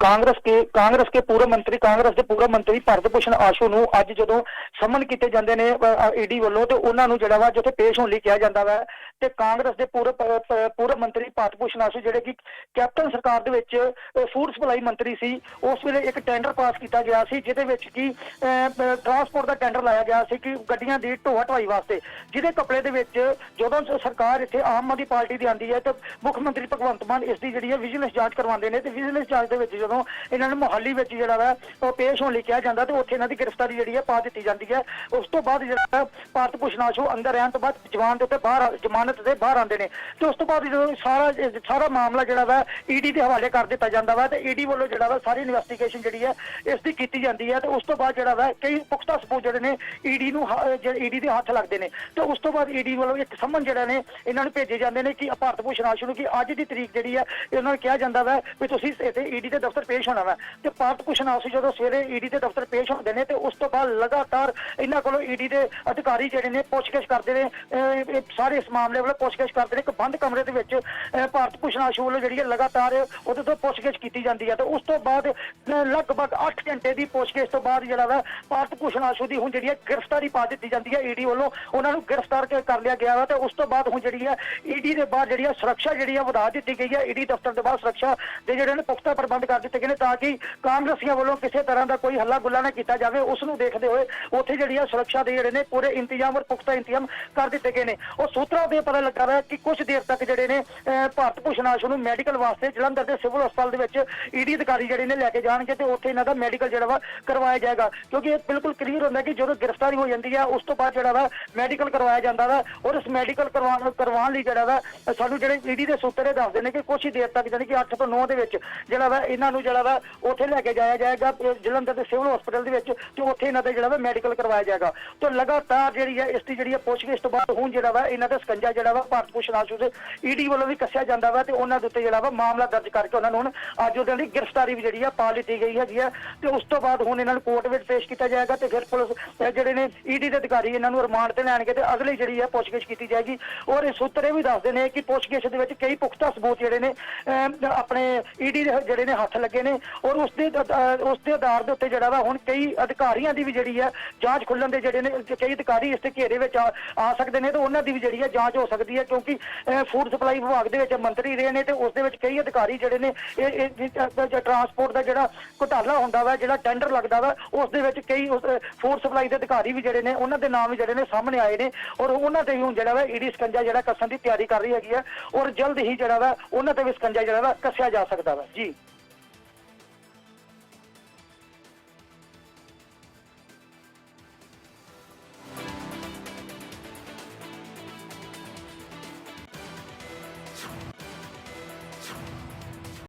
ਕਾਂਗਰਸ ਕੇ ਕਾਂਗਰਸ ਕੇ ਪੂਰਵ ਮੰਤਰੀ, ਕਾਂਗਰਸ ਦੇ ਪੂਰਵ ਮੰਤਰੀ ਭਾਰਤ ਭੂਸ਼ਣ ਆਸ਼ੂ ਨੂੰ ਅੱਜ ਜਦੋਂ ਸਮਨ ਕੀਤੇ ਜਾਂਦੇ ਨੇ ਈਡੀ ਵੱਲੋਂ, ਤੇ ਉਹਨਾਂ ਨੂੰ ਜਿਹੜਾ ਵਾ, ਜਿੱਥੇ ਪੇਸ਼ ਹੋਣ ਲਈ ਕਿਹਾ ਜਾਂਦਾ ਵਾ ਤੇ ਕਾਂਗਰਸ ਦੇ ਪੂਰਬ ਪੂਰਬ ਮੰਤਰੀ ਭਾਰਤ ਭੂਸ਼ਣ ਆਸ਼ੂ ਜਿਹੜੇ ਕਿ ਕੈਪਟਨ ਸਰਕਾਰ ਦੇ ਵਿੱਚ ਫੂਡ ਸਪਲਾਈ ਮੰਤਰੀ ਸੀ। ਉਸ ਵੇਲੇ ਇੱਕ ਟੈਂਡਰ ਪਾਸ ਕੀਤਾ ਗਿਆ ਸੀ, ਜਿਹਦੇ ਵਿੱਚ ਕਿ ਟਰਾਂਸਪੋਰਟ ਦਾ ਟੈਂਡਰ ਲਾਇਆ ਗਿਆ ਸੀ ਕਿ ਗੱਡੀਆਂ ਦੀ ਢੋਆ ਢਵਾਈ ਵਾਸਤੇ। ਜਿਹਦੇ ਕਪੜੇ ਦੇ ਵਿੱਚ ਜਦੋਂ ਸਰਕਾਰ ਇੱਥੇ ਆਮ ਆਦਮੀ ਪਾਰਟੀ ਦੀ ਆਂਦੀ ਹੈ, ਤੇ ਮੁੱਖ ਮੰਤਰੀ ਭਗਵੰਤ ਮਾਨ ਇਸ ਦੀ ਜਿਹੜੀ ਹੈ ਵਿਜੀਲੈਂਸ ਜਾਂਚ ਕਰਵਾਉਂਦੇ ਨੇ, ਤੇ ਵਿਜੀਲੈਂਸ ਜਾਂਚ ਦੇ ਵਿੱਚ ਜਦੋਂ ਇਹਨਾਂ ਨੂੰ ਮੁਹਾਲੀ ਵਿੱਚ ਜਿਹੜਾ ਵਾ, ਉਹ ਪੇਸ਼ ਹੋਣ ਲਈ ਕਿਹਾ ਜਾਂਦਾ, ਤੇ ਉੱਥੇ ਇਹਨਾਂ ਦੀ ਗ੍ਰਿਫਤਾਰੀ ਜਿਹੜੀ ਹੈ ਪਾ ਦਿੱਤੀ ਜਾਂਦੀ ਹੈ। ਉਸ ਤੋਂ ਬਾਅਦ ਜਿਹੜਾ ਵਾ ਭਾਰਤ ਭੂਸ਼ਣ ਆਸ਼ੂ ਅੰਦਰ ਰਹਿਣ ਤੋਂ ਬਾਅਦ ਜਵਾਨ ਦੇ ਉੱਤੇ ਬਾਹਰ ਆ- ਜ਼ਮਾਨਤ ਤੇ ਬਾਹਰ ਆਉਂਦੇ ਨੇ। ਤੇ ਉਸ ਤੋਂ ਬਾਅਦ ਜਦੋਂ ਸਾਰਾ ਸਾਰਾ ਮਾਮਲਾ ਜਿਹੜਾ ਵਾ ਈਡੀ ਦੇ ਹਵਾਲੇ ਕਰ ਦਿੱਤਾ ਜਾਂਦਾ ਵਾ, ਤੇ ਈਡੀ ਵੱਲੋਂ ਜਿਹੜਾ ਵਾ, ਸਾਰੀ ਇਨਵੈਸਟੀਗੇਸ਼ਨ ਜਿਹੜੀ ਹੈ ਇਸ ਦੀ ਕੀਤੀ ਜਾਂਦੀ ਹੈ ਤੇ ਉਸ ਤੋਂ ਬਾਅਦ ਜਿਹੜਾ ਵਾ, ਕਈ ਪੁਖਤਾ ਸਬੂਤ ਜਿਹੜੇ ਨੇ ਈਡੀ ਨੂੰ ਹ- ਜਿਹੜੇ ਈਡੀ ਦੇ ਹੱਥ ਲੱਗਦੇ ਨੇ। ਤੇ ਉਸ ਤੋਂ ਬਾਅਦ ਈਡੀ ਵੱਲੋਂ ਇੱਕ ਸੰਮਨ ਜਿਹੜਾ ਨੇ, ਇਹਨਾਂ ਨੂੰ ਭੇਜੇ ਜਾਂਦੇ ਨੇ ਕਿ ਭਾਰਤ ਭੂਸ਼ਣ ਆਸ਼ੂ ਨੂੰ ਕਿ ਅੱਜ ਦੀ ਤਰੀਕ ਜਿਹੜੀ ਹੈ ਇਹਨਾਂ ਨੂੰ ਕਿਹਾ ਜਾਂਦਾ ਵਾ ਵੀ ਤੁਸੀਂ ਇੱਥੇ ਈਡੀ ਦੇ ਦਫ਼ਤਰ ਪੇਸ਼ ਹੋਣਾ ਵਾ। ਤੇ ਭਾਰਤ ਭੂਸ਼ਣ ਆਸ਼ੂ ਜਦੋਂ ਸਵੇਰੇ ਈਡੀ ਦੇ ਦਫ਼ਤਰ ਪੇਸ਼ ਹੁੰਦੇ ਨੇ, ਤੇ ਉਸ ਤੋਂ ਬਾਅਦ ਲਗਾਤਾਰ ਇਹਨਾਂ ਕੋਲੋਂ ਈਡੀ ਦੇ ਅਧਿਕਾਰੀ ਜਿਹੜੇ ਨੇ, ਪੁੱਛਗਿੱਛ ਕਰਦੇ ਨੇ ਸਾਰੇ ਇਸ ਮਾਮਲੇ ਵੱਲੋਂ ਪੁੱਛਗਿੱਛ ਕਰਦੇ ਨੇ ਇੱਕ ਬੰਦ ਕਮਰੇ ਦੇ ਵਿੱਚ ਅਹ, ਭਾਰਤ ਭੂਸ਼ਣ ਆਸ਼ੂ ਵੱਲੋਂ ਜਿਹੜੀ ਹੈ ਲਗਾਤਾਰ ਉਹਦੇ ਤੋਂ ਪੁੱਛਗਿੱਛ ਕੀਤੀ ਜਾਂਦੀ ਹੈ ਤੇ ਉਸ ਤੋਂ ਬਾਅਦ ਲਗਭਗ 8 ਘੰਟੇ ਦੀ ਪੁੱਛਗਿੱਛ ਤੋਂ ਬਾਅਦ ਜਿਹੜਾ ਵਾ ਭਾਰਤ ਭੂਸ਼ਣ ਆਸ਼ੂ ਦੀ ਹੁਣ ਜਿਹੜੀ ਹੈ ਗ੍ਰਿਫਤਾਰੀ ਪਾ ਦਿੱਤੀ ਜਾਂਦੀ ਹੈ ਈਡੀ ਵੱਲੋਂ। ਉਹਨਾਂ ਨੂੰ ਗ੍ਰਿਫਤਾਰ ਕਰ ਲਿਆ ਗਿਆ ਵਾ ਤੇ ਉਸ ਤੋਂ ਬਾਅਦ ਹੁਣ ਜਿਹੜੀ ਹੈ ਈਡੀ ਦੇ ਬਾਹਰ ਜਿਹੜੀ ਹੈ ਸੁਰੱਖਿਆ ਜਿਹੜੀ ਹੈ ਵਧਾ ਦਿੱਤੀ ਗਈ ਹੈ ਈਡੀ ਦਫ਼ਤਰ ਦੇ ਬਾਹਰ ਸੁਰੱਖਿਆ ਦੇ ਜਿਹੜੇ ਨੇ ਪੁਖਤਾ ਪ੍ਰਬੰਧ ਕਰ ਦਿੱਤੇ ਗਏ ਨੇ ਤਾਂ ਕਿ ਕਾਂਗਰਸੀਆਂ ਵੱਲੋਂ ਕਿਸੇ ਤਰ੍ਹਾਂ ਦਾ ਕੋਈ ਹੱਲਾ ਗੁੱਲਾ ਨਾ ਕੀਤਾ ਜਾਵੇ। ਉਸ ਨੂੰ ਦੇਖਦੇ ਹੋਏ ਉੱਥੇ ਜਿਹੜੀ ਹੈ ਸੁਰੱਖਿਆ ਦੇ ਜਿਹੜੇ ਨੇ ਪੂਰੇ ਇੰਤਜ਼ਾਮ ਔਰ ਪੁਖਤਾ ਇੰਤਜ਼ਾਮ ਕਰ ਦਿੱਤੇ ਗਏ ਨੇ। ਉਹ ਸੂਤਰਾਂ ਦੇ ਪਤਾ ਲੱਗਾ ਹੈ ਕਿ ਕੁਝ ਦੇਰ ਤੱਕ ਜਿਹੜੇ ਨੇ ਭਾਰਤ ਭੂਸ਼ਣ ਆਸ਼ੂ ਨੂੰ ਮੈਡੀਕਲ ਵਾਸਤੇ ਜਲੰਧਰ ਦੇ ਸਿਵਲ ਹਸਪਤਾਲ ਦੇ ਵਿੱਚ ਈਡੀ ਅਧਿਕਾਰੀ ਜਿਹੜੇ ਨੇ ਲੈ ਕੇ ਜਾਣਗੇ ਤੇ ਉੱਥੇ ਇਹਨਾਂ ਦਾ ਮੈਡੀਕਲ ਜਿਹੜਾ ਵਾ ਕਰਵਾਇਆ ਜਾਏਗਾ। ਕਿਉਂਕਿ ਇਹ ਬਿਲਕੁਲ ਕਲੀਅਰ ਹੁੰਦਾ ਕਿ ਜਦੋਂ ਗ੍ਰਿਫਤਾਰੀ ਹੋ ਜਾਂਦੀ ਹੈ ਉਸ ਤੋਂ ਬਾਅਦ ਜਿਹੜਾ ਵਾ ਮੈਡੀਕਲ ਕਰਵਾਇਆ ਜਾਂਦਾ ਵਾ ਔਰ ਇਸ ਮੈਡੀਕਲ ਕਰਵਾਉਣ ਕਰਵਾਉਣ ਲਈ ਜਿਹੜਾ ਵਾ, ਸਾਨੂੰ ਜਿਹੜੇ ਈਡੀ ਦੇ ਸੂਤਰ ਇਹ ਦੱਸਦੇ ਨੇ ਕਿ ਕੁਝ ਹੀ ਦੇਰ ਤੱਕ ਜਾਨੀ ਕਿ 8 ਤੋਂ 9 ਦੇ ਵਿੱਚ ਜਿਹੜਾ ਵਾ ਇਹਨਾਂ ਨੂੰ ਜਿਹੜਾ ਵਾ ਉੱਥੇ ਲੈ ਕੇ ਜਾਇਆ ਜਾਏਗਾ ਜਲੰਧਰ ਦੇ ਸਿਵਲ ਹਸਪਤਾਲ ਦੇ ਵਿੱਚ ਤੇ ਉੱਥੇ ਇਹਨਾਂ ਦਾ ਜਿਹੜਾ ਵਾ ਮੈਡੀਕਲ ਕਰਵਾਇਆ ਜਾਏਗਾ। ਤੇ ਲਗਾਤਾਰ ਜਿਹੜੀ ਹੈ ਇਸ ਦੀ ਜਿਹੜੀ ਹੈ ਪੁੱਛਗਿੱਛ ਤੋਂ ਬਾਅਦ ਹੁਣ ਜਿਹੜਾ ਵਾ ਇਹਨਾਂ ਦਾ ਸਕੰਜਾ ਜਿਹੜਾ ਵਾ ਭਾਰਤ ਭੂਸ਼ਣ ਆਸ਼ੂ ਦੇ ਈਡੀ ਵੱਲੋਂ ਵੀ ਕੱਸਿਆ ਜਾਂਦਾ ਵਾ ਤੇ ਉਹਨਾਂ ਦੇ ਉੱਤੇ ਜਿਹੜਾ ਵਾ ਮਾਮਲਾ ਦਰਜ ਕਰਕੇ ਉਹਨਾਂ ਨੂੰ ਹੁਣ ਅੱਜ ਉਹਦੇ ਲਈ ਗ੍ਰਿਫਤਾਰੀ ਵੀ ਜਿਹੜੀ ਆ ਪਾ ਲਿੱਤੀ ਗਈ ਹੈਗੀ ਆ ਤੇ ਉਸ ਤੋਂ ਬਾਅਦ ਹੁਣ ਇਹਨਾਂ ਨੂੰ ਕੋਰਟ ਵਿੱਚ ਪੇਸ਼ ਕੀਤਾ ਜਾਏਗਾ ਤੇ ਫਿਰ ਪੁਲਿਸ ਜਿਹੜੇ ਨੇ ਈਡੀ ਦੇ ਅਧਿਕਾਰੀ ਇਹਨਾਂ ਨੂੰ ਰਿਮਾਂਡ ਤੇ ਲੈਣਗੇ ਤੇ ਅਗਲੀ ਜਿਹੜੀ ਹੈ ਪੁੱਛਗਿੱਛ ਕੀਤੀ ਜਾਏਗੀ ਔਰ ਇਹ ਸੂਤਰ ਇਹ ਵੀ ਦੱਸਦੇ ਨੇ ਕਿ ਪੁੱਛਗਿੱਛ ਦੇ ਵਿੱਚ ਕਈ ਪੁਖਤਾ ਸਬੂਤ ਜਿਹੜੇ ਨੇ ਅਹ, ਆਪਣੇ ਈਡੀ ਦੇ ਜਿਹੜੇ ਨੇ ਹੱਥ ਲੱਗੇ ਨੇ ਔਰ ਉਸ ਦੇ ਉਸ ਦੇ ਆਧਾਰ ਦੇ ਉੱਤੇ ਜਿਹੜਾ ਵਾ ਹੁਣ ਕਈ ਅਧਿਕਾਰੀਆਂ ਦੀ ਵੀ ਜਿਹੜੀ ਹੈ ਜਾਂਚ ਖੁੱਲਣ ਦੇ ਜਿਹੜੇ ਨੇ ਕਈ ਅਧਿਕਾਰੀ ਇਸ ਦੇ ਘੇਰੇ ਵਿੱਚ ਆ ਸਕਦੇ ਨੇ ਤੇ ਉਹਨਾਂ ਦੀ ਵੀ ਜਿਹੜੀ ਹੈ ਜਾਂਚ ਹੋ ਸਕਦੀ ਹੈ ਕਿਉਂਕਿ ਫੂਡ ਸਪਲਾਈ ਵਿਭਾਗ ਦੇ ਵਿੱਚ ਮੰਤਰੀ ਰਹੇ ਨੇ ਤੇ ਉਸ ਦੇ ਵਿੱਚ ਕਈ ਅਧਿਕਾਰੀ ਜਿਹੜੇ ਨੇ, ਇਹ ਟਰਾਂਸਪੋਰਟ ਦਾ ਜਿਹੜਾ ਘੁਟਾਲਾ ਹੁੰਦਾ ਵਾ, ਜਿਹੜਾ ਟੈਂਡਰ ਲੱਗਦਾ ਵਾ, ਉਸ ਦੇ ਵਿੱਚ ਕਈ ਫੂਡ ਸਪਲਾਈ ਦੇ ਅਧਿਕਾਰੀ ਵੀ ਜਿਹੜੇ ਨੇ, ਉਹਨਾਂ ਦੇ ਨਾਮ ਵੀ ਜਿਹੜੇ ਨੇ ਸਾਹਮਣੇ ਆਏ ਨੇ ਔਰ ਉਹਨਾਂ ਤੇ ਵੀ ਹੁਣ ਜਿਹੜਾ ਵਾ ਈਡੀ ਸਕੰਜਾ ਜਿਹੜਾ ਕੱਸਣ ਦੀ ਤਿਆਰੀ ਕਰ ਰਹੀ ਹੈਗੀ ਆ ਔਰ ਜਲਦ ਹੀ ਜਿਹੜਾ ਵਾ ਉਹਨਾਂ ਤੇ ਵੀ ਸਕੰਜਾ ਜਿਹੜਾ ਵਾ ਕੱਸਿਆ ਜਾ ਸਕਦਾ ਵਾ। ਜੀ।